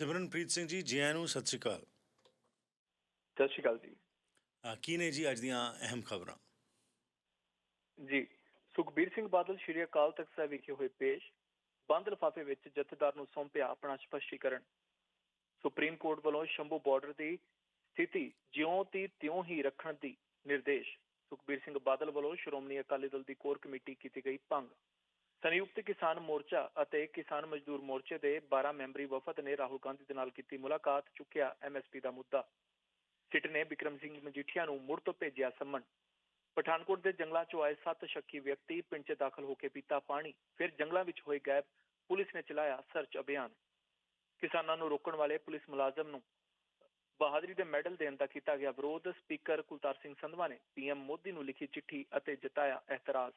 ਸਿਮਰਨਪ੍ਰੀਤ ਸਿੰਘ ਜੀ ਜੀ ਆਇਆਂ ਨੂੰ ਸਤਿ ਸ਼੍ਰੀ ਅਕਾਲ। ਸਤਿ ਸ਼੍ਰੀ ਅਕਾਲ ਜੀ। ਅ, ਕੀ ਨੇ ਜੀ ਅੱਜ ਦੀਆਂ ਅਹਿਮ ਖਬਰਾਂ? ਜੀ ਸੁਖਬੀਰ ਸਿੰਘ ਬਾਦਲ ਸ਼੍ਰੀ ਅਕਾਲ ਤਖਤ ਸਾਹਿਬ ਵਿਖੇ ਹੋਏ ਪੇਸ਼ ਬੰਦ ਲਿਫਾਫੇ ਵਿੱਚ ਜਥੇਦਾਰ ਨੂੰ ਸੌਂਪਿਆ ਆਪਣਾ ਸਪਸ਼ਟੀਕਰਨ। ਸੁਪਰੀਮ ਕੋਰਟ ਵੱਲੋਂ ਸ਼ੰਭੂ ਬਾਰਡਰ ਦੀ ਸਥਿਤੀ ਜਿਉਂ ਤੀ ਤਿਉਂ ਹੀ ਰੱਖਣ ਦੀ ਨਿਰਦੇਸ਼ ਸੁਖਬੀਰ ਸਿੰਘ ਬਾਦਲ ਵੱਲੋਂ ਸ਼੍ਰੋਮਣੀ ਅਕਾਲੀ ਦਲ ਦੀ ਕੋਰ ਕਮੇਟੀ ਕੀਤੀ ਗਈ ਭੰਗ। ਸੰਯੁਕਤ ਕਿਸਾਨ ਮੋਰਚਾ ਅਤੇ ਕਿਸਾਨ ਮਜ਼ਦੂਰ ਮੋਰਚੇ ਦੇ 12 ਮੈਂਬਰੀ ਵਫਦ ਨੇ ਰਾਹੁਲ ਗਾਂਧੀ ਦੇ ਨਾਲ ਕੀਤੀ ਮੁਲਾਕਾਤ, ਚੁੱਕਿਆ ਐਮਐਸਪੀ ਦਾ ਮੁੱਦਾ। ਸਿੱਟ ਨੇ ਬਿਕਰਮ ਸਿੰਘ ਮਜੀਠੀਆ ਨੂੰ ਮੁੜ ਤੋਂ ਭੇਜਿਆ ਸੰਮਨ ਪਠਾਨਕੋਟ ਦੇ ਜੰਗਲਾਂ 'ਚੋਂ ਆਏ ਸੱਤ ਸ਼ੱਕੀ ਵਿਅਕਤੀ ਪਿੰਡ 'ਚ ਦਾਖਲ ਹੋ ਕੇ ਪੀਤਾ ਪਾਣੀ। ਫਿਰ ਜੰਗਲਾਂ ਵਿੱਚ ਹੋਏ ਗਾਇਬ, ਪੁਲਿਸ ਨੇ ਚਲਾਇਆ ਸਰਚ ਅਭਿਆਨ। ਕਿਸਾਨਾਂ ਨੂੰ ਰੋਕਣ ਵਾਲੇ ਪੁਲਿਸ ਮੁਲਾਜ਼ਮ ਨੂੰ ਬਹਾਦਰੀ ਦੇ ਮੈਡਲ ਦੇਣ ਦਾ ਕੀਤਾ ਗਿਆ ਵਿਰੋਧ। ਸਪੀਕਰ ਕੁਲਤਾਰ ਸਿੰਘ ਸੰਧਵਾ ਨੇ ਪੀਐਮ ਮੋਦੀ ਨੂੰ ਲਿਖੀ ਚਿੱਠੀ ਅਤੇ ਜਤਾਇਆ ਇਤਰਾਜ਼।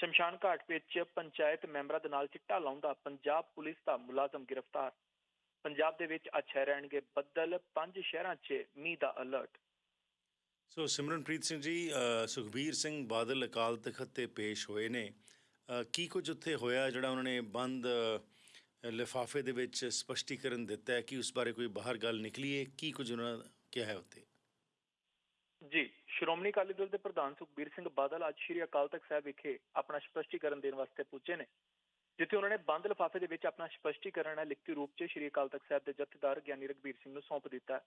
ਸ਼ਮਸ਼ਾਨ ਘਾਟ ਵਿੱਚ ਪੰਚਾਇਤ ਮੈਂਬਰਾਂ ਦੇ ਨਾਲ ਚਿੱਟਾ ਲਾਉਂਦਾ ਪੰਜਾਬ ਪੁਲਿਸ ਦਾ ਮੁਲਾਜ਼ਮ ਗ੍ਰਿਫਤਾਰ। ਪੰਜਾਬ ਦੇ ਵਿੱਚ ਅੱਜ ਰਹਿਣਗੇ ਬੱਦਲ ਪੰਜ ਸ਼ਹਿਰਾਂ 'ਚ ਮੀਂਹ ਦਾ ਅਲਰਟ ਸੋ ਸਿਮਰਨਪ੍ਰੀਤ ਸਿੰਘ ਜੀ ਸੁਖਬੀਰ ਸਿੰਘ ਬਾਦਲ ਅਕਾਲ ਤਖਤ ਤੇ ਪੇਸ਼ ਹੋਏ ਨੇ। ਕੀ ਕੁਝ ਉੱਥੇ ਹੋਇਆ ਜਿਹੜਾ ਉਹਨਾਂ ਨੇ ਬੰਦ ਲਿਫਾਫੇ ਦੇ ਵਿੱਚ ਸਪਸ਼ਟੀਕਰਨ ਦਿੱਤਾ ਹੈ? ਕਿ ਉਸ ਬਾਰੇ ਕੋਈ ਬਾਹਰ ਗੱਲ ਨਿਕਲੀ ਹੈ? ਕੀ ਕੁਝ ਉਹਨਾਂ ਕਿਹਾ ਹੈ ਉੱਥੇ? ਜੀ ਸ਼੍ਰੋਮਣੀ ਅਕਾਲੀ ਦਲ ਦੇ ਪ੍ਰਧਾਨ ਸੁਖਬੀਰ ਸਿੰਘ ਬਾਦਲ ਅੱਜ ਸ਼੍ਰੀ ਅਕਾਲ ਤਖਤ ਸਾਹਿਬ ਵਿਖੇ ਆਪਣਾ ਸਪਸ਼ਟੀਕਰਨ ਦੇਣ ਵਾਸਤੇ ਪੁੱਜੇ ਨੇ ਜਿੱਥੇ ਉਹਨਾਂ ਨੇ ਬੰਦ ਲਿਫਾਫੇ ਦੇ ਵਿੱਚ ਆਪਣਾ ਸਪਸ਼ਟੀਕਰਨ ਹੈ ਲਿਖਤੀ ਰੂਪ 'ਚ ਸ਼੍ਰੀ ਅਕਾਲ ਤਖਤ ਸਾਹਿਬ ਦੇ ਜਥੇਦਾਰ ਗਿਆਨੀ ਰਗਬੀਰ ਸਿੰਘ ਨੂੰ ਸੌਂਪ ਦਿੱਤਾ ਹੈ।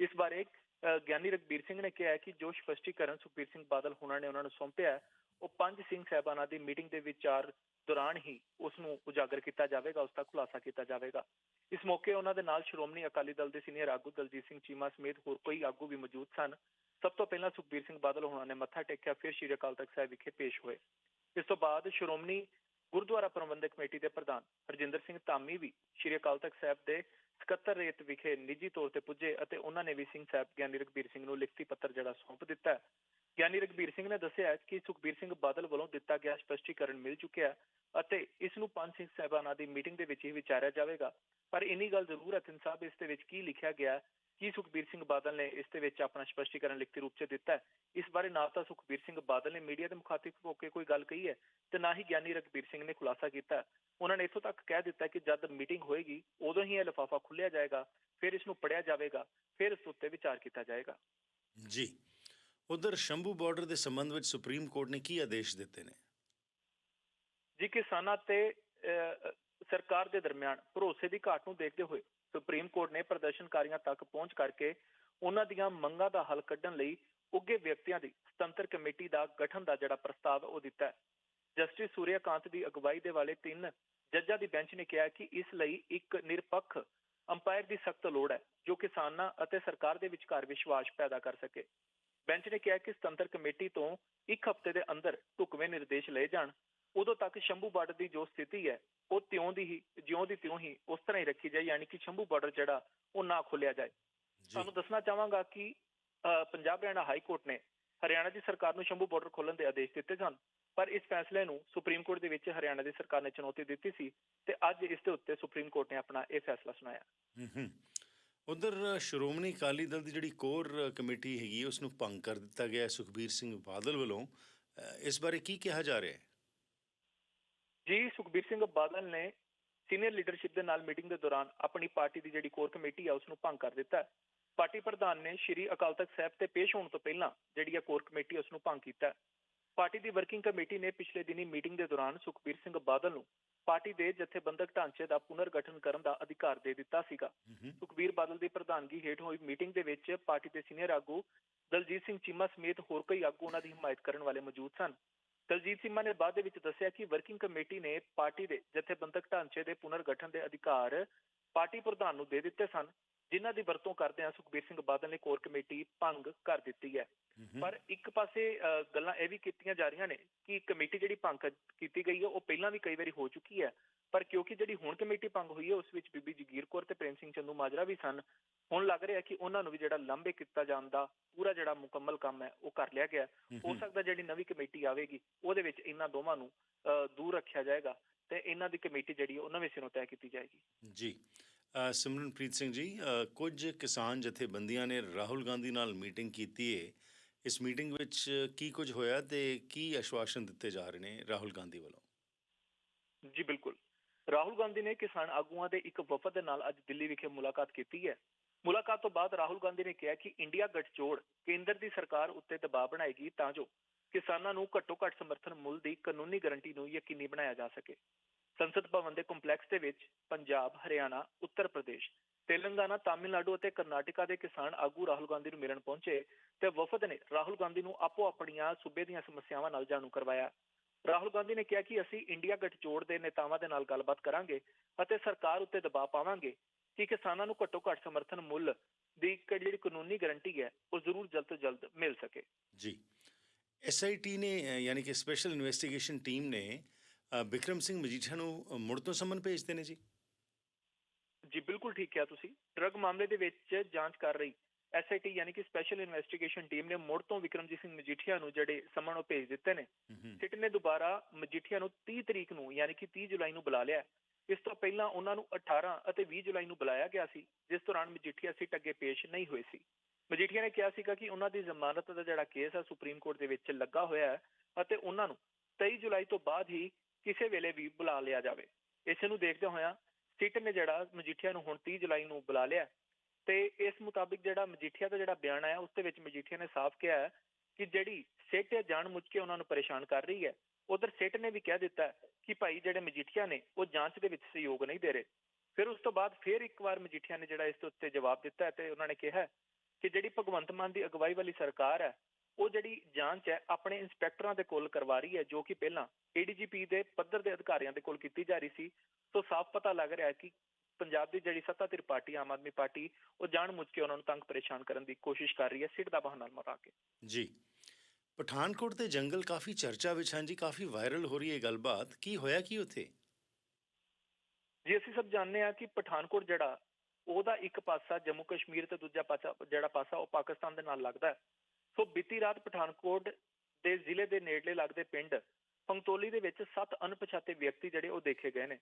ਇਸ ਬਾਰੇ ਅ, ਗਿਆਨੀ ਰਗਬੀਰ ਸਿੰਘ ਨੇ ਕਿਹਾ ਕਿ ਜੋ ਸਪਸ਼ਟੀਕਰਨ ਸੁਖਬੀਰ ਸਿੰਘ ਬਾਦਲ ਹੁਣਾਂ ਨੇ ਉਹਨਾਂ ਨੂੰ ਸੌਂਪਿਆ ਹੈ, ਉਹ ਪੰਜ ਸਿੰਘ ਸਾਹਿਬਾਨਾਂ ਦੀ ਮੀਟਿੰਗ ਦੇ ਵਿਚਾਰ ਦੌਰਾਨ ਹੀ ਉਸ ਨੂੰ ਉਜਾਗਰ ਕੀਤਾ ਜਾਵੇਗਾ ਉਸ ਦਾ ਖੁਲਾਸਾ ਕੀਤਾ ਜਾਵੇਗਾ ਇਸ ਮੌਕੇ ਉਹਨਾਂ ਦੇ ਨਾਲ ਸ਼੍ਰੋਮਣੀ ਅਕਾਲੀ ਦਲ ਦੇ ਸੀਨੀਅਰ ਆਗੂ ਦਲਜੀਤ ਸਿੰਘ ਚੀਮਾ ਸਮੇਤ ਹੋਰ ਕਈ ਆਗੂ ਵੀ ਮੌਜੂਦ ਸਨ ਸਭ ਤੋਂ ਪਹਿਲਾਂ ਸੁਖਬੀਰ ਸਿੰਘ ਬਾਦਲ ਹੋਣਾ ਨੇ ਮੱਥਾ ਟੇਕਿਆ, ਫਿਰ ਸ਼੍ਰੀ ਅਕਾਲ ਤਖਤ ਸਾਹਿਬ ਵਿਖੇ ਪੇਸ਼ ਹੋਏ ਇਸ ਤੋਂ ਬਾਅਦ ਸ਼੍ਰੋਮਣੀ ਗੁਰਦੁਆਰਾ ਪ੍ਰਬੰਧਕ ਕਮੇਟੀ ਦੇ ਪ੍ਰਧਾਨ ਹਰਜਿੰਦਰ ਸਿੰਘ ਧਾਮੀ ਵੀ ਸ਼੍ਰੀ ਅਕਾਲ ਤਖਤ ਸਾਹਿਬ ਦੇ ਸਕੱਤਰ ਰੇਤ ਵਿਖੇ ਨਿੱਜੀ ਤੌਰ ਤੇ ਪੁੱਜੇ ਅਤੇ ਉਹਨਾਂ ਨੇ ਵੀ ਸਿੰਘ ਸਾਹਿਬ ਗਿਆਨੀ ਰਘਬੀਰ ਸਿੰਘ ਨੂੰ ਲਿਖਤੀ ਪੱਤਰ ਜਿਹੜਾ ਸੌਂਪ ਦਿੱਤਾ ਹੈ। ਗਿਆਨੀ ਰਘਬੀਰ ਸਿੰਘ ਨੇ ਦੱਸਿਆ ਕਿ ਸੁਖਬੀਰ ਸਿੰਘ ਬਾਦਲ ਵੱਲੋਂ ਦਿੱਤਾ ਗਿਆ ਸਪਸ਼ਟੀਕਰਨ ਮਿਲ ਚੁੱਕਿਆ ਅਤੇ ਇਸ ਨੂੰ ਪੰਜ ਸਿੰਘ ਸਾਹਿਬਾਨਾਂ ਦੀ ਮੀਟਿੰਗ ਦੇ ਵਿੱਚ ਹੀ ਵਿਚਾਰਿਆ ਜਾਵੇਗਾ ਪਰ ਇੰਨੀ ਗੱਲ ਜ਼ਰੂਰ ਹੈ ਤਿੰਨ ਸਾਹਿਬ, ਇਸ ਦੇ ਵਿੱਚ ਕੀ ਲਿਖਿਆ ਗਿਆ ਕੀ ਸੁਖਬੀਰ ਸਿੰਘ ਬਾਦਲ ਨੇ ਇਸ ਦੇ ਵਿੱਚ ਆਪਣਾ ਸਪਸ਼ਟੀਕਰਨ ਲਿਖਤੀ ਰੂਪ 'ਚ ਦਿੱਤਾ ਹੈ? ਇਸ ਬਾਰੇ ਨਾ ਤਾਂ ਸੁਖਬੀਰ ਸਿੰਘ ਬਾਦਲ ਨੇ ਮੀਡੀਆ ਦੇ ਮੁਖਾਤਿਬ ਹੋ ਕੇ ਕੋਈ ਗੱਲ ਕਹੀ ਹੈ ਤੇ ਨਾ ਹੀ ਗਿਆਨੀ ਰਘਬੀਰ ਸਿੰਘ ਨੇ ਖੁਲਾਸਾ ਕੀਤਾ। ਉਹਨਾਂ ਨੇ ਇੱਥੋਂ ਤੱਕ ਕਹਿ ਦਿੱਤਾ ਕਿ ਜਦ ਮੀਟਿੰਗ ਹੋਏਗੀ ਉਦੋਂ ਹੀ ਇਹ ਲਿਫਾਫਾ ਖੁੱਲਿਆ ਜਾਏਗਾ ਫਿਰ ਇਸ ਨੂੰ ਪੜਿਆ ਜਾਵੇਗਾ ਫਿਰ ਇਸ ਉੱਤੇ ਵਿਚਾਰ ਕੀਤਾ ਜਾਏਗਾ। ਜੀ। ਉਧਰ ਸ਼ੰਭੂ ਬਾਰਡਰ ਦੇ ਸੰਬੰਧ ਵਿੱਚ ਸੁਪਰੀਮ ਕੋਰਟ ਨੇ ਕੀ ਆਦੇਸ਼ ਦਿੱਤੇ ਨੇ? ਜੀ ਕਿਸਾਨਾਂ ਤੇ ਸਰਕਾਰ ਦੇ ਦਰਮਿਆਨ ਭਰੋਸੇ ਦੀ ਘਾਟ ਨੂੰ ਦੇਖਦੇ ਹੋਏ ਸੁਪਰੀਮ ਕੋਰਟ ਨੇ ਪ੍ਰਦਰਸ਼ਨਕਾਰੀਆਂ ਤੱਕ ਪਹੁੰਚ ਕਰਕੇ ਉਨ੍ਹਾਂ ਦੀਆਂ ਮੰਗਾਂ ਦਾ ਹੱਲ ਕੱਢਣ ਲਈ ਉੱਘੇ ਵਿਅਕਤੀਆਂ ਦੀ ਸੁਤੰਤਰ ਕਮੇਟੀ ਦਾ ਗਠਨ ਦਾ ਜਿਹੜਾ ਪ੍ਰਸਤਾਵ ਉਹ ਦਿੱਤਾ ਹੈ। ਜਸਟਿਸ ਸੂਰਿਆਕਾਂਤ ਦੀ ਅਗਵਾਈ ਦੇ ਵਾਲੇ ਤਿੰਨ ਜੱਜਾਂ ਦੀ ਬੈਂਚ ਨੇ ਕਿਹਾ ਕਿ ਇਸ ਲਈ ਇੱਕ ਨਿਰਪੱਖ ਅੰਪਾਇਰ ਦੀ ਸਖਤ ਲੋੜ ਹੈ, ਜੋ ਕਿਸਾਨਾਂ ਅਤੇ ਸਰਕਾਰ ਦੇ ਵਿਚਕਾਰ ਵਿਸ਼ਵਾਸ ਪੈਦਾ ਕਰ ਸਕੇ। ਬੈਂਚ ਨੇ ਕਿਹਾ ਕਿ ਸੁਤੰਤਰ ਕਮੇਟੀ ਤੋਂ ਇੱਕ ਹਫ਼ਤੇ ਦੇ ਅੰਦਰ ਢੁਕਵੇਂ ਨਿਰਦੇਸ਼ ਲਏ ਜਾਣ। ਉਦੋਂ ਤੱਕ ਸ਼ੰਭੂ ਬਾਰਡਰ ਦੀ ਜੋ ਸਥਿਤੀ ਹੈ ਉਹ ਤਿਉਂ ਦੀ ਹੀ ਜਿਉਂ ਦੀ ਤਿਉਂ ਹੀ ਉਸ ਤਰ੍ਹਾਂ ਹੀ ਰੱਖੀ ਜਾਏ ਯਾਨੀ ਕਿ ਸ਼ੰਭੂ ਬਾਰਡਰ ਜਿਹੜਾ ਉਹ ਨਾ ਖੋਲਿਆ ਜਾਏ। ਤੁਹਾਨੂੰ ਦੱਸਣਾ ਚਾਹਾਂਗਾ ਕਿ ਪੰਜਾਬ ਹਰਿਆਣਾ ਹਾਈ ਕੋਰਟ ਨੇ ਹਰਿਆਣਾ ਦੀ ਸਰਕਾਰ ਨੂੰ ਸ਼ੰਭੂ ਬਾਰਡਰ ਖੋਲਣ ਦੇ ਆਦੇਸ਼ ਦਿੱਤੇ ਸਨ ਪਰ ਇਸ ਫੈਸਲੇ ਨੂੰ ਸੁਪਰੀਮ ਕੋਰਟ ਦੇ ਵਿੱਚ ਹਰਿਆਣਾ ਦੀ ਸਰਕਾਰ ਨੇ ਚੁਣੌਤੀ ਦਿੱਤੀ ਸੀ ਤੇ ਅੱਜ ਇਸ ਦੇ ਉੱਤੇ ਸੁਪਰੀਮ ਕੋਰਟ ਨੇ ਆਪਣਾ ਇਹ ਫੈਸਲਾ ਸੁਣਾਇਆ। ਉਧਰ ਸ਼੍ਰੋਮਣੀ ਅਕਾਲੀ ਦਲ ਦੀ ਜਿਹੜੀ ਕੋਰ ਕਮੇਟੀ ਹੈਗੀ ਉਸ ਨੂੰ ਭੰਗ ਕਰ ਦਿੱਤਾ ਗਿਆ ਸੁਖਬੀਰ ਸਿੰਘ ਬਾਦਲ ਵੱਲੋਂ। ਇਸ ਬਾਰੇ ਕੀ ਕਿਹਾ ਜਾ ਰਿਹਾ ਹੈ? ਜੀ ਸੁਖਬੀਰ ਸਿੰਘ ਬਾਦਲ ਨੇ ਸੀਨੀਅਰ ਲੀਡਰਸ਼ਿਪ ਦੇ ਨਾਲ ਮੀਟਿੰਗ ਦੇ ਦੌਰਾਨ ਆਪਣੀ ਪਾਰਟੀ ਦੀ ਜਿਹੜੀ ਕੋਰ ਕਮੇਟੀ ਆ ਉਸ ਨੂੰ ਭੰਗ ਕਰ ਦਿੱਤਾ। ਪਾਰਟੀ ਪ੍ਰਧਾਨ ਨੇ ਸ਼੍ਰੀ ਅਕਾਲ ਤਖਤ ਸਾਹਿਬ ਤੇ ਪੇਸ਼ ਹੋਣ ਤੋਂ ਪਹਿਲਾਂ ਜਿਹੜੀ ਆ ਕੋਰ ਕਮੇਟੀ ਉਸ ਨੂੰ ਭੰਗ ਕੀਤਾ। ਪਾਰਟੀ ਦੀ ਵਰਕਿੰਗ ਕਮੇਟੀ ਨੇ ਪਿਛਲੇ ਦਿਨੀ ਮੀਟਿੰਗ ਦੇ ਦੌਰਾਨ ਸੁਖਬੀਰ ਸਿੰਘ ਬਾਦਲ ਨੂੰ ਪਾਰਟੀ ਦੇ ਜਥੇਬੰਦਕ ਢਾਂਚੇ ਦਾ ਪੁਨਰਗਠਨ ਕਰਨ ਦਾ ਅਧਿਕਾਰ ਦੇ ਦਿੱਤਾ ਸੀਗਾ ਸੁਖਬੀਰ ਬਾਦਲ ਦੀ ਪ੍ਰਧਾਨਗੀ ਹੇਠ ਹੋਈ ਮੀਟਿੰਗ ਦੇ ਵਿੱਚ ਪਾਰਟੀ ਦੇ ਸੀਨੀਅਰ ਆਗੂ ਦਲਜੀਤ ਸਿੰਘ ਚੀਮਾ ਸਮੇਤ ਹੋਰ ਕਈ ਆਗੂ ਉਹਨਾਂ ਦੀ ਹਮਾਇਤ ਕਰਨ ਵਾਲੇ ਮੌਜੂਦ ਸਨ ਦਲਜੀਤ ਸਿੰਘਾ ਨੇ ਬਾਅਦ ਦੇ ਵਿੱਚ ਦੱਸਿਆ ਕਿ ਵਰਕਿੰਗ ਕਮੇਟੀ ਨੇ ਪਾਰਟੀ ਦੇ ਜਥੇਬੰਦਕ ਢਾਂਚੇ ਦੇ ਪੁਨਰਗਠਨ ਦੇ ਅਧਿਕਾਰ ਪਾਰਟੀ ਪ੍ਰਧਾਨ ਨੂੰ ਦੇ ਦਿੱਤੇ ਸਨ ਜਿਨ੍ਹਾਂ ਦੀ ਵਰਤੋਂ ਕਰਦਿਆਂ ਸੁਖਬੀਰ ਸਿੰਘ ਬਾਦਲ ਨੇ ਕੋਰ ਕਮੇਟੀ ਭੰਗ ਕਰ ਦਿੱਤੀ ਹੈ। ਪਰ ਇੱਕ ਪਾਸੇ ਗੱਲਾਂ ਇਹ ਵੀ ਕੀਤੀਆਂ ਜਾ ਰਹੀਆਂ ਨੇ ਕਿ ਕਮੇਟੀ ਜਿਹੜੀ ਭੰਗ ਕੀਤੀ ਗਈ ਹੈ ਉਹ ਪਹਿਲਾਂ ਵੀ ਕਈ ਵਾਰੀ ਹੋ ਚੁੱਕੀ ਹੈ ਪਰ ਕਿਉਂਕਿ ਜਿਹੜੀ ਹੁਣ ਕਮੇਟੀ ਭੰਗ ਹੋਈ ਹੈ ਉਸ ਵਿੱਚ ਬੀਬੀ ਜਗੀਰ ਕੌਰ ਤੇ ਪ੍ਰੇਮ ਸਿੰਘ ਚੰਦੂ ਮਾਜਰਾ ਵੀ ਸਨ ਹੁਣ ਲੱਗ ਰਿਹਾ ਕਿ ਉਹਨਾਂ ਨੂੰ ਵੀ ਜਿਹੜਾ ਲੰਬੇ ਕੀਤਾ ਜਾਣ ਦਾ ਪੂਰਾ ਜਿਹੜਾ ਮੁਕੰਮਲ ਕੰਮ ਹੈ ਉਹ ਕਰ ਲਿਆ ਗਿਆ ਹੂੰ। ਸਕਦਾ ਜਿਹੜੀ ਨਵੀਂ ਕਮੇਟੀ ਆਵੇਗੀ ਉਹਦੇ ਵਿੱਚ ਇਹਨਾਂ ਦੋਵਾਂ ਨੂੰ ਦੂਰ ਰੱਖਿਆ ਜਾਏਗਾ ਤੇ ਇਹਨਾਂ ਦੀ ਕਮੇਟੀ ਜਿਹੜੀ ਉਹ ਨਵੇਂ ਸਿਰੋਂ ਤੈਅ ਕੀਤੀ ਜਾਏਗੀ। ਜੀ। ਸਿਮਰਨਪ੍ਰੀਤ ਸਿੰਘ ਜੀ ਕੁਝ ਕਿਸਾਨ ਜਥੇਬੰਦੀਆਂ ਨੇ ਰਾਹੁਲ ਗਾਂਧੀ ਨਾਲ ਮੀਟਿੰਗ ਕੀਤੀ ਹੈ ਇਸ ਮੀਟਿੰਗ ਵਿੱਚ ਕੀ ਕੁਝ ਹੋਇਆ ਤੇ ਕੀ ਆਸ਼ਵਾਸਨ ਦਿੱਤੇ ਜਾ ਰਹੇ ਨੇ ਰਾਹੁਲ ਗਾਂਧੀ ਵੱਲੋਂ? ਜੀ ਬਿਲਕੁਲ। ਰਾਹੁਲ ਗਾਂਧੀ ਨੇ ਕਿਸਾਨ ਆਗੂਆਂ ਦੇ ਇੱਕ ਵਫਦ ਦੇ ਨਾਲ ਅੱਜ ਦਿੱਲੀ ਵਿਖੇ ਮੁਲਾਕਾਤ ਕੀਤੀ ਹੈ। ਮੁਲਾਕਾਤ ਤੋਂ ਬਾਅਦ ਰਾਹੁਲ ਗਾਂਧੀ ਨੇ ਕਿਹਾ ਕਿ ਇੰਡੀਆ ਗਠਜੋੜ ਕੇਂਦਰ ਦੀ ਸਰਕਾਰ ਉੱਤੇ ਦਬਾਅ ਬਣਾਏਗੀ ਤਾਂ ਜੋ ਕਿਸਾਨਾਂ ਨੂੰ ਘੱਟੋ ਘੱਟ ਸਮਰਥਨ ਮੁੱਲ ਦੀ ਕਾਨੂੰਨੀ ਗਾਰੰਟੀ ਨੂੰ ਯਕੀਨੀ ਬਣਾਇਆ ਜਾ ਸਕੇ। ਸੰਸਦ ਭਵਨ ਦੇ ਕੰਪਲੈਕਸ ਦੇ ਵਿੱਚ ਪੰਜਾਬ, ਹਰਿਆਣਾ, ਉੱਤਰ ਪ੍ਰਦੇਸ਼, ਤੇਲੰਗਾਨਾ, ਤਾਮਿਲਨਾਡੂ ਅਤੇ ਕਰਨਾਟਕਾ ਦੇ ਕਿਸਾਨ ਆਗੂ ਰਾਹੁਲ ਗਾਂਧੀ ਨੂੰ ਮਿਲਣ ਪਹੁੰਚੇ ਤੇ ਵਫਦ ਨੇ ਰਾਹੁਲ ਗਾਂਧੀ ਨੂੰ ਆਪੋ ਆਪਣੀਆਂ ਸੂਬੇ ਦੀਆਂ ਸਮੱਸਿਆਵਾਂ ਨਾਲ ਜਾਣੂ ਕਰਵਾਇਆ। ਰਾਹੁਲ ਗਾਂਧੀ ਨੇ ਕਿਹਾ ਕਿ ਅਸੀਂ ਇੰਡੀਆ ਗਠਜੋੜ ਦੇ ਨੇਤਾਵਾਂ ਦੇ ਨਾਲ ਗੱਲਬਾਤ ਕਰਾਂਗੇ ਅਤੇ ਸਰਕਾਰ ਉੱਤੇ ਦਬਾਅ ਪਾਵਾਂਗੇ ਕਿ ਕਿਸਾਨਾਂ ਨੂੰ ਘੱਟੋ ਘੱਟ ਸਮਰਥਨ ਮੁੱਲ ਦੀ ਜਿਹੜੀ ਕਾਨੂੰਨੀ ਗਾਰੰਟੀ ਹੈ ਉਹ ਜ਼ਰੂਰ ਜਲਦ ਤੋਂ ਜਲਦ ਮਿਲ ਸਕੇ। ਜੀ। ਐਸਆਈਟੀ ਨੇ ਯਾਨੀ ਕਿ ਸਪੈਸ਼ਲ ਇਨਵੈਸਟੀਗੇਸ਼ਨ ਟੀਮ ਨੇ ਅ, ਬਿਕਰਮ ਸਿੰਘ ਮਜੀਠੀਆ ਨੂੰ ਮੁੜ ਤੋਂ ਸਮਨ ਭੇਜਦੇ ਨੇ ਜੀ? ਜੀ ਬਿਲਕੁਲ ਠੀਕ ਕਿਹਾ ਤੁਸੀਂ। ਡਰੱਗ ਮਾਮਲੇ ਦੇ ਵਿੱਚ ਜਾਂਚ ਕਰ ਰਹੀ ਐਸਆਈਟੀ ਯਾਨੀ ਕਿ ਸਪੈਸ਼ਲ ਇਨਵੈਸਟੀਗੇਸ਼ਨ ਟੀਮ ਨੇ ਮੁੜ ਤੋਂ ਵਿਕਰਮਜੀਤ ਸਿੰਘ ਮਜੀਠੀਆ ਨੂੰ ਜਿਹੜੇ ਸਮਨ ਉਹ ਭੇਜ ਦਿੱਤੇ ਨੇ। ਸਿਟ ਨੇ ਦੁਬਾਰਾ ਮਜੀਠੀਆ ਨੂੰ 30 ਤਰੀਕ ਨੂੰ ਯਾਨੀ ਕਿ 30 ਜੁਲਾਈ ਨੂੰ ਬੁਲਾ ਲਿਆ। ਇਸ ਤੋਂ ਪਹਿਲਾਂ ਉਹਨਾਂ ਨੂੰ 18 ਅਤੇ 20 ਜੁਲਾਈ ਨੂੰ ਬੁਲਾਇਆ ਗਿਆ ਸੀ, ਜਿਸ ਦੌਰਾਨ ਮਜੀਠੀਆ ਸਿੱਟ ਅੱਗੇ ਪੇਸ਼ ਨਹੀਂ ਹੋਏ ਸੀ। ਮਜੀਠੀਆ ਨੇ ਕਿਹਾ ਸੀਗਾ ਕਿ ਉਹਨਾਂ ਦੀ ਜ਼ਮਾਨਤ ਦਾ ਜਿਹੜਾ ਕੇਸ ਹੈ ਸੁਪਰੀਮ ਕੋਰਟ ਦੇ ਵਿੱਚ ਲੱਗਾ ਹੋਇਆ ਹੈ ਅਤੇ ਉਹਨਾਂ ਨੂੰ 23 ਜੁਲਾਈ ਤੋਂ ਬਾਅਦ ਹੀ ਕਿਸੇ ਵੇਲੇ ਵੀ ਬੁਲਾ ਲਿਆ ਜਾਵੇ। ਇਸੇ ਨੂੰ ਦੇਖਦੇ ਹੋਇਆ ਸਿੱਟ ਨੇ ਜਿਹੜਾ ਮਜੀਠੀਆ ਨੂੰ ਹੁਣ 30 ਜੁਲਾਈ ਨੂੰ ਬੁਲਾ ਲਿਆ ਤੇ ਇਸ ਮੁਤਾਬਿਕ ਜਿਹੜਾ ਮਜੀਠੀਆ ਦਾ ਜਿਹੜਾ ਬਿਆਨ ਆਇਆ, ਉਸ ਦੇ ਵਿੱਚ ਮਜੀਠੀਆ ਨੇ ਸਾਫ਼ ਕਿਹਾ ਹੈ ਕਿ ਜਿਹੜੀ ਸਿਟ ਜਾਣ ਮੁੱਝ ਕੇ ਉਹਨਾਂ ਨੂੰ ਪਰੇਸ਼ਾਨ ਕਰ ਰਹੀ ਹੈ, ਉਧਰ ਸਿੱਟ ਨੇ ਵੀ ਕਹਿ ਦਿੱਤਾ ਕਿ ਭਾਈ ਜਿਹੜੇ ਮਜੀਠੀਆ ਨੇ, ਉਹ ਜਾਂਚ ਦੇ ਵਿੱਚ ਸਹਿਯੋਗ ਨਹੀਂ ਦੇ ਰਹੇ। ਫਿਰ ਉਸ ਤੋਂ ਬਾਅਦ ਫਿਰ ਇੱਕ ਵਾਰ ਮਜੀਠੀਆ ਨੇ ਜਿਹੜਾ ਇਸ ਦੇ ਉੱਤੇ ਜਵਾਬ ਦਿੱਤਾ ਤੇ ਉਹਨਾਂ ਨੇ ਕਿਹਾ ਕਿ ਜਿਹੜੀ ਭਗਵੰਤ ਮਾਨ ਦੀ ਅਗਵਾਈ ਵਾਲੀ ਸਰਕਾਰ ਹੈ, ਉਹ ਜਿਹੜੀ ਜਾਂਚ ਹੈ, ਆਪਣੇ ਇੰਸਪੈਕਟਰਾਂ ਦੇ ਕੋਲ ਕਰਵਾ ਰਹੀ ਹੈ, ਜੋ ਕਿ ਪਹਿਲਾਂ ਏਡੀਜੀਪੀ ਦੇ ਪੱਧਰ ਦੇ ਅਧਿਕਾਰੀਆਂ ਦੇ ਕੋਲ ਕੀਤੀ ਜਾ ਰਹੀ ਸੀ। ਤੋਂ ਸਾਫ਼ ਪਤਾ ਲੱਗ ਰਿਹਾ ਹੈ ਕਿ ਪੰਜਾਬ ਦੀ ਜਿਹੜੀ ਸੱਤਾਧਿਰ ਪਾਰਟੀ, ਆਮ ਆਦਮੀ ਪਾਰਟੀ, ਉਹ ਜਾਣ ਮੁੱਝ ਕੇ ਉਹਨਾਂ ਨੂੰ ਤੰਗ ਪਰੇਸ਼ਾਨ ਕਰਨ ਦੀ ਕੋਸ਼ਿਸ਼ ਕਰ ਰਹੀ ਹੈ, ਸਿੱਟ ਦਾ ਬਹਾਨਾ ਮਰਾ ਕੇ। ਜੀ। ਪਠਾਨਕੋਟ ਦੇ ਜੰਗਲ ਕਾਫੀ ਚਰਚਾ ਵਿੱਚ ਹਨ ਕਾਫੀ ਵਾਇਰਲ ਹੋ ਰਹੀ ਹੈ ਗੱਲਬਾਤ। ਕੀ ਹੋਇਆ ਕੀ ਉੱਥੇ? ਜੀ ਅਸੀਂ ਸਭ ਜਾਣਦੇ ਹਾਂ ਕਿ ਪਠਾਨਕੋਟ ਜਿਹੜਾ ਉਹਦਾ ਇੱਕ ਪਾਸਾ ਜੰਮੂ ਕਸ਼ਮੀਰ ਤੇ ਦੂਜਾ ਪਾਸਾ ਜਿਹੜਾ ਪਾਸਾ ਉਹ ਪਾਕਿਸਤਾਨ ਦੇ ਨਾਲ ਲੱਗਦਾ ਹੈ। ਸੋ ਬੀਤੀ ਰਾਤ ਪਠਾਨਕੋਟ ਦੇ ਜ਼ਿਲ੍ਹੇ ਦੇ ਨੇੜਲੇ ਲੱਗਦੇ ਪਿੰਡ ਪੰਗਤੋਲੀ ਦੇ ਵਿੱਚ ਸੱਤ ਅਣਪਛਾਤੇ ਵਿਅਕਤੀ ਜਿਹੜੇ ਉਹ ਦੇਖੇ ਗਏ ਨੇ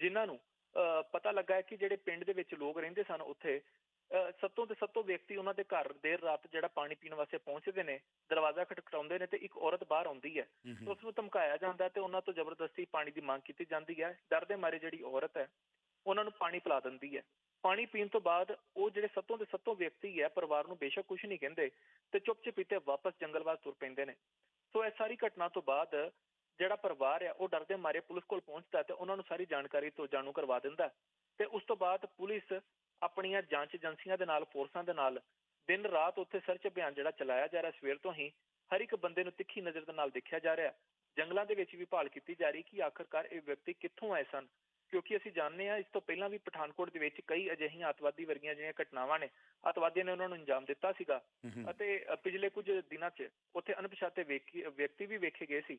ਜਿਨ੍ਹਾਂ ਨੂੰ ਅਹ, ਪਤਾ ਲੱਗਾ ਕਿ ਜਿਹੜੇ ਪਿੰਡ ਦੇ ਵਿੱਚ ਲੋਕ ਰਹਿੰਦੇ ਸਨ ਉੱਥੇ ਸੱਤੋਂ ਤੇ ਸੱਤੋਂ ਵਿਅਕਤੀ ਉਹਨਾਂ ਦੇ ਘਰ ਦੇਰ ਰਾਤ ਜਿਹੜਾ ਪਾਣੀ ਪੀਣ ਵਾਸਤੇ ਪਹੁੰਚਦੇ ਨੇ ਦਰਵਾਜ਼ਾ ਖਟਖਟਾਉਂਦੇ ਨੇ ਤੇ ਇੱਕ ਔਰਤ ਬਾਹਰ ਆਉਂਦੀ ਹੈ। ਉਸ ਨੂੰ ਧਮਕਾਇਆ ਜਾਂਦਾ ਤੇ ਉਹਨਾਂ ਤੋਂ ਜ਼ਬਰਦਸਤੀ ਪਾਣੀ ਦੀ ਮੰਗ ਕੀਤੀ ਜਾਂਦੀ ਹੈ। ਡਰ ਦੇ ਮਾਰੇ ਜਿਹੜੀ ਔਰਤ ਹੈ ਉਹਨਾਂ ਨੂੰ ਪਾਣੀ ਪਿਲਾ ਦਿੰਦੀ ਹੈ। ਪਾਣੀ ਪੀਣ ਤੋਂ ਬਾਅਦ ਉਹ ਜਿਹੜੇ ਸੱਤੋਂ ਦੇ ਸੱਤੋਂ ਵਿਅਕਤੀ ਹੈ ਪਰਿਵਾਰ ਨੂੰ ਬੇਸ਼ੱਕ ਕੁਝ ਨਹੀਂ ਕਹਿੰਦੇ ਤੇ ਚੁੱਪ ਚਪੀਤੇ ਵਾਪਸ ਜੰਗਲ ਵੱਲ ਤੁਰ ਪੈਂਦੇ ਨੇ। ਸੋ ਇਹ ਸਾਰੀ ਘਟਨਾ ਤੋਂ ਬਾਅਦ ਜਿਹੜਾ ਪਰਿਵਾਰ ਹੈ ਉਹ ਡਰਦੇ ਮਾਰੇ ਪੁਲਿਸ ਕੋਲ ਪਹੁੰਚਦਾ ਤੇ ਉਹਨਾਂ ਨੂੰ ਸਾਰੀ ਜਾਣਕਾਰੀ ਤੋਂ ਜਾਣੂ ਕਰਵਾ ਦਿੰਦਾ। ਤੇ ਉਸ ਤੋਂ ਬਾਅਦ ਪੁਲਿਸ ਆਪਣੀਆਂ ਜਾਂਚ ਏਜੰਸੀਆਂ ਦੇ ਨਾਲ ਫੋਰਸਾਂ ਦੇ ਨਾਲ ਦਿਨ ਰਾਤ ਉੱਥੇ ਸਰਚ ਅਭਿਆਨ ਜਿਹੜਾ ਚਲਾਇਆ ਜਾ ਰਿਹਾ ਸਵੇਰ ਤੋਂ ਹੀ ਹਰ ਇੱਕ ਬੰਦੇ ਨੂੰ ਤਿੱਖੀ ਨਜ਼ਰ ਦੇ ਨਾਲ ਦੇਖਿਆ ਜਾ ਰਿਹਾ। ਜੰਗਲਾਂ ਦੇ ਵਿੱਚ ਵੀ ਭਾਲ ਕੀਤੀ ਜਾ ਰਹੀ ਕਿ ਆਖਰਕਾਰ ਇਹ ਵਿਅਕਤੀ ਕਿੱਥੋਂ ਆਏ ਸਨ ਕਿਉਂਕਿ ਅਸੀਂ ਜਾਣਦੇ ਹਾਂ ਇਸ ਤੋਂ ਪਹਿਲਾਂ ਵੀ ਪਠਾਨਕੋਟ ਦੇ ਵਿੱਚ ਕਈ ਅਜਿਹੀਆਂ ਅੱਤਵਾਦੀ ਵਰਗੀਆਂ ਜਿਹੜੀਆਂ ਘਟਨਾਵਾਂ ਨੇ ਅੱਤਵਾਦੀਆਂ ਨੇ ਉਹਨਾਂ ਨੂੰ ਅੰਜਾਮ ਦਿੱਤਾ ਸੀਗਾ ਅਤੇ ਪਿਛਲੇ ਕੁਝ ਦਿਨਾਂ 'ਚ ਉੱਥੇ ਅਣਪਛਾਤੇ ਵਿਅਕਤੀ ਵੀ ਵੇਖੇ ਗਏ ਸੀ।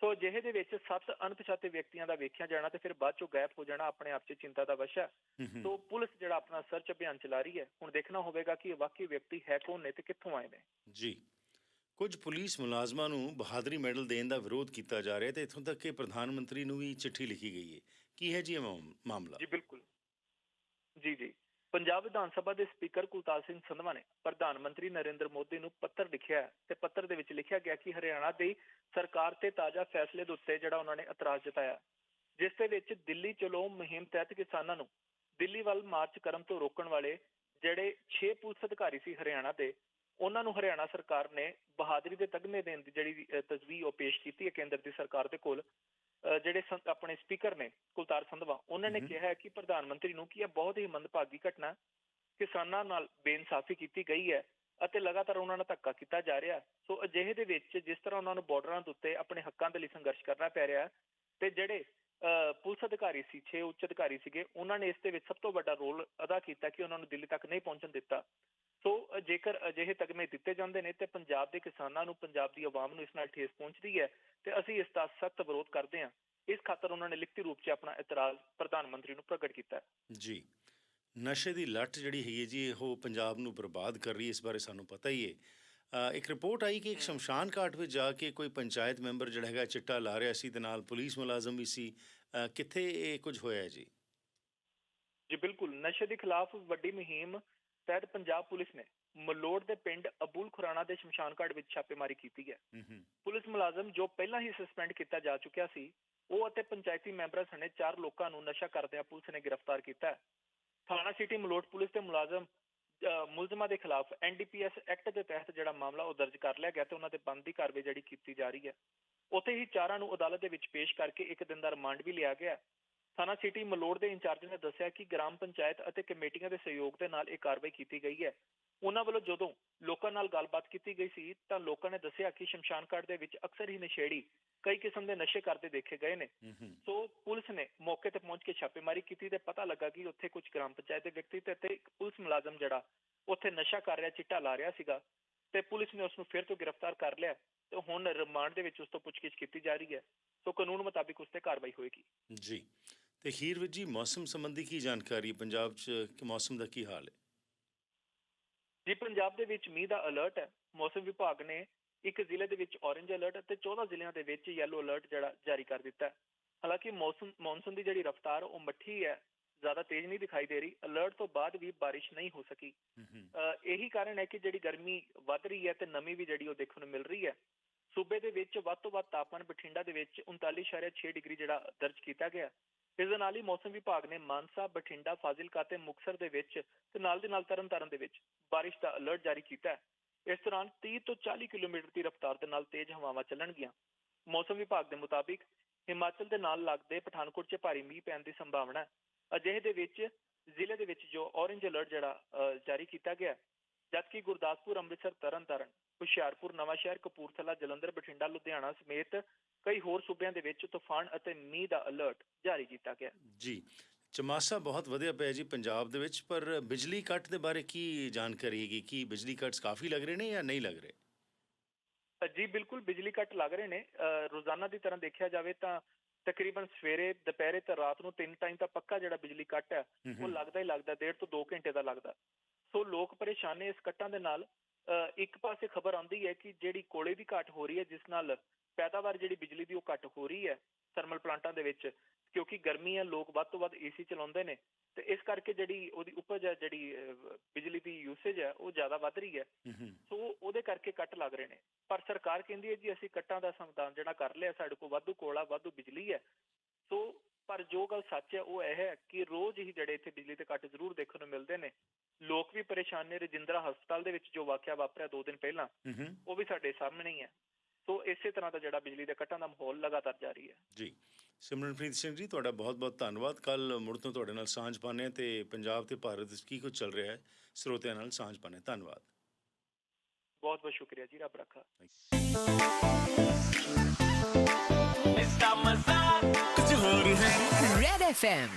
ਸੋ ਅਜਿਹੇ ਦੇ ਵਿੱਚ ਸੱਤ ਅਣਪਛਾਤੇ ਵਿਅਕਤੀਆਂ ਦਾ ਵੇਖਿਆ ਜਾਣਾ ਤੇ ਫਿਰ ਬਾਅਦ ਚੋਂ ਗਾਇਬ ਹੋ ਜਾਣਾ ਆਪਣੇ ਆਪ 'ਚ ਚਿੰਤਾ ਦਾ ਵਿਸ਼ਾ। ਸੋ ਪੁਲਿਸ ਜਿਹੜਾ ਆਪਣਾ ਸਰਚ ਅਭਿਆਨ ਚਲਾ ਰਹੀ ਹੈ ਹੁਣ ਦੇਖਣਾ ਹੋਵੇਗਾ ਕਿ ਇਹ ਵਾਕਈ ਵਿਅਕਤੀ ਹੈ ਕੌਣ ਨੇ ਤੇ ਕਿੱਥੋਂ ਆਏ ਨੇ। ਜੀ। ਕੁਝ ਪੁਲਿਸ ਮੁਲਾਜ਼ਮਾਂ ਨੂੰ ਬਹਾਦਰੀ ਮੈਡਲ ਦੇਣ ਦਾ ਵਿਰੋਧ ਕੀਤਾ ਜਾ ਰਿਹਾ ਤੇ ਇਥੋਂ ਤੱਕ ਕਿ ਪ੍ਰਧਾਨ ਮੰਤਰੀ ਨੂੰ ਵੀ ਚਿੱਠੀ ਲਿਖੀ ਗਈ ਹੈ। ਕੀ ਹੈ ਜੀ ਇਹ ਮਾਮ- ਮਾਮਲਾ? ਜੀ ਬਿਲਕੁਲ। ਜੀ ਜੀ। ਪੰਜਾਬ ਵਿਧਾਨ ਸਭਾ ਦੇ ਸਪੀਕਰ ਕੁਲਤਾਰ ਸਿੰਘ ਸੰਧਵਾ ਨੇ ਪ੍ਰਧਾਨ ਮੰਤਰੀ ਨਰਿੰਦਰ ਮੋਦੀ ਨੂੰ ਪੱਤਰ ਲਿਖਿਆ ਹੈ ਤੇ ਪੱਤਰ ਦੇ ਵਿੱਚ ਲਿਖਿਆ ਗਿਆ ਕਿ ਹਰਿਆਣਾ ਦੀ ਸਰਕਾਰ ਤੇ ਤਾਜ਼ਾ ਫੈਸਲੇ ਦੇ ਉੱਤੇ ਜਿਹੜਾ ਉਹਨਾਂ ਨੇ ਇਤਰਾਜ਼ ਜਤਾਇਆ ਜਿਸ ਦੇ ਵਿੱਚ ਦਿੱਲੀ ਚਲੋ ਮੁਹਿੰਮ ਤਹਿਤ ਕਿਸਾਨਾਂ ਨੂੰ ਦਿੱਲੀ ਵੱਲ ਮਾਰਚ ਕਰਨ ਤੋਂ ਰੋਕਣ ਵਾਲੇ ਜਿਹੜੇ 6 ਪੁਲਿਸ ਅਧਿਕਾਰੀ ਸੀ ਹਰਿਆਣਾ ਦੇ ਉਹਨਾਂ ਨੂੰ ਹਰਿਆਣਾ ਸਰਕਾਰ ਨੇ ਬਹਾਦਰੀ ਦੇ ਤਗਮੇ ਦੇਣ ਦੀ ਜਿਹੜੀ ਅ, ਤਜਵੀਜ਼ ਉਹ ਪੇਸ਼ ਕੀਤੀ ਹੈ ਕੇਂਦਰ ਦੀ ਸਰਕਾਰ ਦੇ ਕੋਲ ਜਿਹੜੇ ਆਪਣੇ ਸਪੀਕਰ ਨੇ ਕੁਲਤਾਰ ਸੰਧਵਾ ਉਹਨਾਂ ਨੇ। ਕਿਹਾ ਹੈ ਕਿ ਪ੍ਰਧਾਨ ਮੰਤਰੀ ਨੂੰ ਕਿ ਇਹ ਬਹੁਤ ਹੀ ਮੰਦਭਾਗੀ ਘਟਨਾ। ਕਿਸਾਨਾਂ ਨਾਲ ਬੇਇਨਸਾਫੀ ਕੀਤੀ ਗਈ ਹੈ ਅਤੇ ਲਗਾਤਾਰ ਉਹਨਾਂ ਨਾਲ ਧੱਕਾ ਕੀਤਾ ਜਾ ਰਿਹਾ। ਸੋ ਅਜਿਹੇ ਦੇ ਵਿੱਚ ਜਿਸ ਤਰ੍ਹਾਂ ਉਹਨਾਂ ਨੂੰ ਬਾਰਡਰਾਂ ਦੇ ਉੱਤੇ ਆਪਣੇ ਹੱਕਾਂ ਦੇ ਲਈ ਸੰਘਰਸ਼ ਕਰਨਾ ਪੈ ਰਿਹਾ ਤੇ ਜਿਹੜੇ ਪੁਲਿਸ ਅਧਿਕਾਰੀ ਸੀ 6 ਉੱਚ ਅਧਿਕਾਰੀ ਸੀਗੇ ਉਹਨਾਂ ਨੇ ਇਸ ਦੇ ਵਿੱਚ ਸਭ ਤੋਂ ਵੱਡਾ ਰੋਲ ਅਦਾ ਕੀਤਾ ਕਿ ਉਹਨਾਂ ਨੂੰ ਦਿੱਲੀ ਤੱਕ ਨਹੀਂ ਪਹੁੰਚਣ ਦਿੱਤਾ ਸੋ ਜੇਕਰ ਅਜਿਹੇ ਤਗਮੇ ਦਿੱਤੇ ਜਾਂਦੇ ਨੇ ਤੇ ਪੰਜਾਬ ਦੇ ਕਿਸਾਨਾਂ ਨੂੰ ਪੰਜਾਬ ਦੀ ਆਵਾਮ ਨੂੰ ਇਸ ਨਾਲ ਠੇਸ ਪਹੁੰਚਦੀ ਹੈ ਤੇ ਅਸੀਂ ਇਸ ਦਾ ਸਖਤ ਵਿਰੋਧ ਕਰਦੇ ਹਾਂ। ਇਸ ਖਾਤਰ ਉਹਨਾਂ ਨੇ ਲਿਖਤੀ ਰੂਪ 'ਚ ਆਪਣਾ ਇਤਰਾਜ਼ ਪ੍ਰਧਾਨ ਮੰਤਰੀ ਨੂੰ ਪ੍ਰਗਟ ਕੀਤਾ ਜੀ। ਨਸ਼ੇ ਦੀ ਲੱਟ ਜਿਹੜੀ ਹੈਗੀ ਹੈ ਜੀ ਉਹ ਪੰਜਾਬ ਨੂੰ ਬਰਬਾਦ ਕਰ ਰਹੀ ਹੈ ਇਸ ਬਾਰੇ ਸਾਨੂੰ ਪਤਾ ਹੀ ਹੈ। ਇੱਕ ਰਿਪੋਰਟ ਆਈ ਕਿ ਇੱਕ ਸ਼ਮਸ਼ਾਨ ਘਾਟ ਵਿੱਚ ਜਾ ਕੇ ਕੋਈ ਪੰਚਾਇਤ ਮੈਂਬਰ ਜਿਹੜਾ ਹੈਗਾ ਚਿੱਟਾ ਲਾ ਰਿਹਾ ਸੀ ਤੇ ਨਾਲ ਪੁਲਿਸ ਮੁਲਾਜ਼ਮ ਵੀ ਸੀ। ਕਿੱਥੇ ਇਹ ਕੁਝ ਹੋਇਆ ਜੀ? ਜੀ ਬਿਲਕੁਲ। ਨਸ਼ੇ ਦੇ ਖਿਲਾਫ ਵੱਡੀ ਮੁਹਿੰਮ ਤਹਿਤ ਪੰਜਾਬ ਪੁਲਿਸ ਨੇ ਮਲੋੜ ਦੇ ਪਿੰਡ ਅਬੂਲ ਖੁਰਾਣਾ ਦੇ ਸ਼ਮਸ਼ਾਨ ਘਾਟ ਵਿੱਚ ਛਾਪੇਮਾਰੀ ਕੀਤੀ ਹੈ। ਪੁਲਿਸ ਮੁਲਾਜ਼ਮ ਜੋ ਪਹਿਲਾਂ ਹੀ ਸਸਪੈਂਡ ਕੀਤਾ ਜਾ ਚੁੱਕਿਆ ਸੀ ਉਹ ਅਤੇ ਪੰਚਾਇਤੀ ਮੈਂਬਰਾਂ ਸਣੇ ਚਾਰ ਲੋਕਾਂ ਨੂੰ ਨਸ਼ਾ ਕਰਦਿਆਂ ਪੁਲਿਸ ਨੇ ਗ੍ਰਿਫਤਾਰ ਕੀਤਾ ਹੈ। ਥਾਣਾ ਸਿਟੀ ਮਲੋਟ ਪੁਲਿਸ ਦੇ ਮੁਲਾਜ਼ਮ ਮੁਲਜ਼ਮਾਂ ਦੇ ਖਿਲਾਫ ਐਨਡੀਪੀਐਸ ਐਕਟ ਦੇ ਤਹਿਤ ਜਿਹੜਾ ਮਾਮਲਾ ਉਹ ਦਰਜ ਕਰ ਲਿਆ ਗਿਆ ਤੇ ਉਹਨਾਂ ਤੇ ਬੰਦੀ ਕਾਰਵਾਈ ਜਿਹੜੀ ਕੀਤੀ ਜਾ ਰਹੀ ਹੈ। ਉੱਥੇ ਹੀ ਚਾਰਾਂ ਨੂੰ ਅਦਾਲਤ ਦੇ ਵਿੱਚ ਪੇਸ਼ ਕਰਕੇ ਇੱਕ ਦਿਨ ਦਾ ਰਿਮਾਂਡ ਵੀ ਲਿਆ ਗਿਆ ਥਾਣਾ ਸਿਟੀ ਮਲੋੜ ਦੇ ਇੰਚਾਰਜ ਨੇ ਦੱਸਿਆ ਕਿ ਗ੍ਰਾਮ ਪੰਚਾਇਤ ਅਤੇ ਕਮੇਟੀਆਂ ਦੇ ਸਹਿਯੋਗ ਦੇ ਨਾਲ ਇਹ ਕਾਰਵਾਈ ਕੀਤੀ ਗਈ ਹੈ। ਉਹਨਾਂ ਵੱਲੋਂ ਜਦੋਂ ਲੋਕਾਂ ਨਾਲ ਗੱਲਬਾਤ ਕੀਤੀ ਗਈ ਸੀ ਤਾਂ ਲੋਕਾਂ ਨੇ ਦੱਸਿਆ ਕਿ ਸ਼ਮਸ਼ਾਨ ਘਾਟ ਦੇ ਵਿੱਚ ਅਕਸਰ ਹੀ ਨਸ਼ੇੜੀ ਕਈ ਕਿਸਮ ਦੇ ਨਸ਼ੇ ਕਰਦੇ ਦੇਖੇ ਗਏ ਨੇ। ਸੋ ਪੁਲਿਸ ਨੇ ਮੌਕੇ ਤੇ ਪਹੁੰਚ ਕੇ ਛਾਪੇਮਾਰੀ ਕੀਤੀ ਤੇ ਪਤਾ ਲੱਗਾ ਕਿ ਉੱਥੇ ਕੁਝ ਗ੍ਰਾਮ ਪੰਚਾਇਤ ਦੇ ਵਿਅਕਤੀ ਤੇ ਤੇ ਇੱਕ ਪੁਲਿਸ ਮੁਲਾਜ਼ਮ ਜਿਹੜਾ ਉੱਥੇ ਨਸ਼ਾ ਕਰ ਰਿਹਾ ਚਿੱਟਾ ਲਾ ਰਿਹਾ ਸੀਗਾ ਤੇ ਪੁਲਿਸ ਨੇ ਉਸ ਨੂੰ ਫਿਰ ਤੋਂ ਗ੍ਰਿਫਤਾਰ ਕਰ ਲਿਆ ਤੇ ਹੁਣ ਰਿਮਾਂਡ ਦੇ ਵਿੱਚ ਉਸ ਤੋਂ ਪੁੱਛਗਿੱਛ ਕੀਤੀ ਜਾ ਰਹੀ ਹੈ। ਸੋ ਕਾਨੂੰਨ ਮੁਤਾਬਿਕ ਉਸ ਤੇ ਕਾਰਵਾਈ ਹੋਏਗੀ। ਜੀ। ਤੇ ਹੀਰ ਵੀਰ ਜੀ ਮੌਸਮ ਸੰਬੰਧੀ ਕੀ ਜਾਣਕਾਰੀ? ਪੰਜਾਬ 'ਚ ਕਿ ਮੌਸਮ ਦਾ ਕੀ ਹਾਲ ਹੈ? ਜੀ ਪੰਜਾਬ ਦੇ ਵਿੱਚ ਮੀਂਹ ਦਾ ਅਲਰਟ ਹੈ। ਮੌਸਮ ਵਿਭਾਗ ਨੇ ਇੱਕ ਜ਼ਿਲ੍ਹੇ ਦੇ ਵਿੱਚ ਔਰੇਂਜ ਅਲਰਟ ਅਤੇ 14 ਜ਼ਿਲ੍ਹਿਆਂ ਦੇ ਵਿੱਚ ਯੈਲੋ ਅਲਰਟ ਜਿਹੜਾ ਜਾਰੀ ਕਰ ਦਿੱਤਾ ਹੈ। ਹਾਲਾਂਕਿ ਮੌਸਮ ਮੌਨਸੂਨ ਦੀ ਜਿਹੜੀ ਰਫ਼ਤਾਰ ਉਹ ਮੱਠੀ ਹੈ ਜ਼ਿਆਦਾ ਤੇਜ਼ ਨਹੀਂ ਦਿਖਾਈ ਦੇ ਰਹੀ। ਅਲਰਟ ਤੋਂ ਬਾਅਦ ਵੀ ਬਾਰਿਸ਼ ਨਹੀਂ ਹੋ ਸਕੀ। ਇਹੀ ਕਾਰਨ ਹੈ ਕਿ ਜਿਹੜੀ ਗਰਮੀ ਵੱਧ ਰਹੀ ਹੈ ਤੇ ਨਮੀ ਵੀ ਜਿਹੜੀ ਉਹ ਦੇਖਣ ਨੂੰ ਮਿਲ ਰਹੀ ਹੈ। ਸੂਬੇ ਦੇ ਵਿੱਚ ਵੱਧ ਤੋਂ ਵੱਧ ਤਾਪਮਾਨ ਬਠਿੰਡਾ ਦੇ ਵਿੱਚ 39.6 ਡਿਗਰੀ ਜਿਹੜਾ ਦਰਜ ਕੀਤਾ ਗਿਆ। ਇਸ ਦੇ ਨਾਲ ਹੀ ਮੌਸਮ ਵਿਭਾਗ ਨੇ ਮਾਨਸਾ ਬਠਿੰਡਾ ਫਾਜ਼ਿਲਕਾ ਤੇ ਮੁਕਸਰ ਦੇ ਵਿੱਚ ਤੇ ਨਾਲ ਦੇ ਨਾਲ ਤਰਨਤਾਰਨ ਦੇ ਵਿੱਚ ਬਾਰਿਸ਼ ਦਾ ਅਲਰਟ ਜਾਰੀ ਕੀਤਾ ਹੈ। ਇਸ ਦੌਰਾਨ 30 ਤੋਂ 40 ਕਿਲੋਮੀਟਰ ਦੀ ਰਫ਼ਤਾਰ ਦੇ ਨਾਲ ਤੇਜ਼ ਹਵਾਵਾਂ ਚੱਲਣਗੀਆਂ। ਮੌਸਮ ਵਿਭਾਗ ਦੇ ਮੁਤਾਬਿਕ ਹਿਮਾਚਲ ਦੇ ਨਾਲ ਲੱਗਦੇ ਪਠਾਨਕੋਟ 'ਚ ਭਾਰੀ ਮੀਂਹ ਪੈਣ ਦੀ ਸੰਭਾਵਨਾ ਹੈ। ਅਜਿਹੇ ਦੇ ਵਿੱਚ ਜ਼ਿਲ੍ਹੇ ਦੇ ਵਿੱਚ ਜੋ ਔਰੇਂਜ ਅਲਰਟ ਜਿਹੜਾ ਅਹ, ਜਾਰੀ ਕੀਤਾ ਗਿਆ ਜਦਕਿ ਗੁਰਦਾਸਪੁਰ ਅੰਮ੍ਰਿਤਸਰ ਤਰਨਤਾਰਨ ਹੁਸ਼ਿਆਰਪੁਰ ਨਵਾਂਸ਼ਹਿਰ ਕਪੂਰਥਲਾ ਜਲੰਧਰ ਬਠਿੰਡਾ ਲੁਧਿਆਣਾ ਸਮੇਤ ਕਈ ਹੋਰ ਸੂਬਿਆਂ ਦੇ ਵਿੱਚ ਤੂਫਾਨ ਅਤੇ ਮੀਂਹ ਦਾ ਅਲਰਟ ਜਾਰੀ ਕੀਤਾ ਗਿਆ। ਜੀ ਚਮਾਸਾ ਬਹੁਤ ਵਧੀਆ ਪਿਆ ਜੀ ਪੰਜਾਬ ਦੇ ਵਿੱਚ ਪਰ ਬਿਜਲੀ ਕੱਟ ਦੇ ਬਾਰੇ ਕੀ ਜਾਣਕਾਰੀ ਹੈਗੀ? ਕੀ ਬਿਜਲੀ ਕੱਟਸ ਕਾਫੀ ਲੱਗ ਰਹੇ ਨੇ ਜਾਂ ਨਹੀਂ ਲੱਗ ਰਹੇ? ਜੀ ਬਿਲਕੁਲ ਬਿਜਲੀ ਕੱਟ ਲੱਗ ਰਹੇ ਨੇ। ਰੋਜ਼ਾਨਾ ਦੀ ਤਰ੍ਹਾਂ ਦੇਖਿਆ ਜਾਵੇ ਤਾਂ ਤਕਰੀਬਨ ਸਵੇਰੇ ਦੁਪਹਿਰੇ ਤੇ ਰਾਤ ਨੂੰ ਤਿੰਨ ਟਾਈਮ ਤਾਂ ਪੱਕਾ ਜਿਹੜਾ ਬਿਜਲੀ ਕੱਟ ਹੈ ਉਹ ਲੱਗਦਾ ਹੀ ਲੱਗਦਾ ਡੇਢ ਤੋਂ 2 ਘੰਟੇ ਦਾ ਲੱਗਦਾ। ਸੋ ਲੋਕ ਪਰੇਸ਼ਾਨ ਨੇ ਇਸ ਕੱਟਾਂ ਦੇ ਨਾਲ। ਇੱਕ ਪਾਸੇ ਖਬਰ ਆਉਂਦੀ ਹੈ ਕਿ ਜਿਹੜੀ ਕੋਲੇ ਦੀ ਘਾਟ ਹੋ ਰਹੀ ਹੈ ਜਿਸ ਨਾਲ ਪੈਦਾਵਾਰ ਜਿਹੜੀ ਬਿਜਲੀ ਦੀ ਉਹ ਘੱਟ ਹੋ ਰਹੀ ਹੈ ਥਰਮਲ ਪਲਾਂਟਾਂ ਦੇ ਵਿੱਚ ਕਿਉਂਕਿ ਗਰਮੀ ਹੈ ਲੋਕ ਵੱਧ ਤੋਂ ਵੱਧ ਏਸੀ ਚਲਾਉਂਦੇ ਨੇ ਤੇ ਇਸ ਕਰਕੇ ਜਿਹੜੀ ਉਹਦੀ ਉਪਜ ਹੈ ਜਿਹੜੀ ਬਿਜਲੀ ਦੀ ਯੂਸੇਜ ਹੈ ਉਹ ਜ਼ਿਆਦਾ ਵੱਧ ਰਹੀ ਹੈ। ਸੋ ਉਹਦੇ ਕਰਕੇ ਕੱਟ ਲੱਗ ਰਹੇ ਨੇ। ਪਰ ਸਰਕਾਰ ਕਹਿੰਦੀ ਹੈ ਜੀ ਅਸੀਂ ਕੱਟਾਂ ਦਾ ਸੰਵਿਧਾਨ ਜਿਹੜਾ ਕਰ ਲਿਆ ਸਾਡੇ ਕੋਲ ਵਾਧੂ ਕੋਲਾ ਵਾਧੂ ਬਿਜਲੀ ਹੈ। ਸੋ ਪਰ ਜੋ ਗੱਲ ਸੱਚ ਹੈ ਉਹ ਇਹ ਹੈ ਕਿ ਰੋਜ਼ ਹੀ ਜਿਹੜੇ ਇੱਥੇ ਬਿਜਲੀ ਦੇ ਕੱਟ ਜ਼ਰੂਰ ਦੇਖਣ ਨੂੰ ਮਿਲਦੇ ਨੇ। ਲੋਕ ਵੀ ਪਰੇਸ਼ਾਨ ਨੇ। ਰਜਿੰਦਰਾ ਹਸਪਤਾਲ ਦੇ ਵਿੱਚ ਜੋ ਵਾਕਿਆ ਵਾਪਰਿਆ 2 ਦਿਨ ਪਹਿਲਾਂ ਉਹ ਵੀ ਸਾਡੇ ਸਾਹਮਣੇ ਹੀ ਹੈ। ਸੋ ਇਸੇ ਤਰ੍ਹਾਂ ਦਾ ਜਿਹੜਾ ਬਿਜਲੀ ਦੇ ਕੱਟਾਂ ਦਾ ਮਾਹੌਲ ਲਗਾਤਾਰ ਜਾਰੀ ਹੈ। ਜੀ। ਸਿਮਰਨਪ੍ਰੀਤ ਸਿੰਘ ਜੀ ਤੁਹਾਡਾ ਬਹੁਤ-ਬਹੁਤ ਧੰਨਵਾਦ। ਕੱਲ ਮੁੜ ਤੋਂ ਤੁਹਾਡੇ ਨਾਲ ਸਾਂਝ ਪਾਣੇ ਤੇ ਪੰਜਾਬ ਤੇ ਭਾਰਤ ਵਿੱਚ ਕੀ ਕੁਝ ਚੱਲ ਰਿਹਾ ਹੈ ਸਰੋਤਿਆਂ ਨਾਲ ਸਾਂਝ ਪਾਣੇ ਧੰਨਵਾਦ। ਬਹੁਤ-ਬਹੁਤ ਸ਼ੁਕਰੀਆ ਜੀ ਰੱਬ ਰੱਖਾ। ਇਸ ਦਾ ਮਜ਼ਾ ਕੁਝ ਹੋਰ ਹੈ। Red FM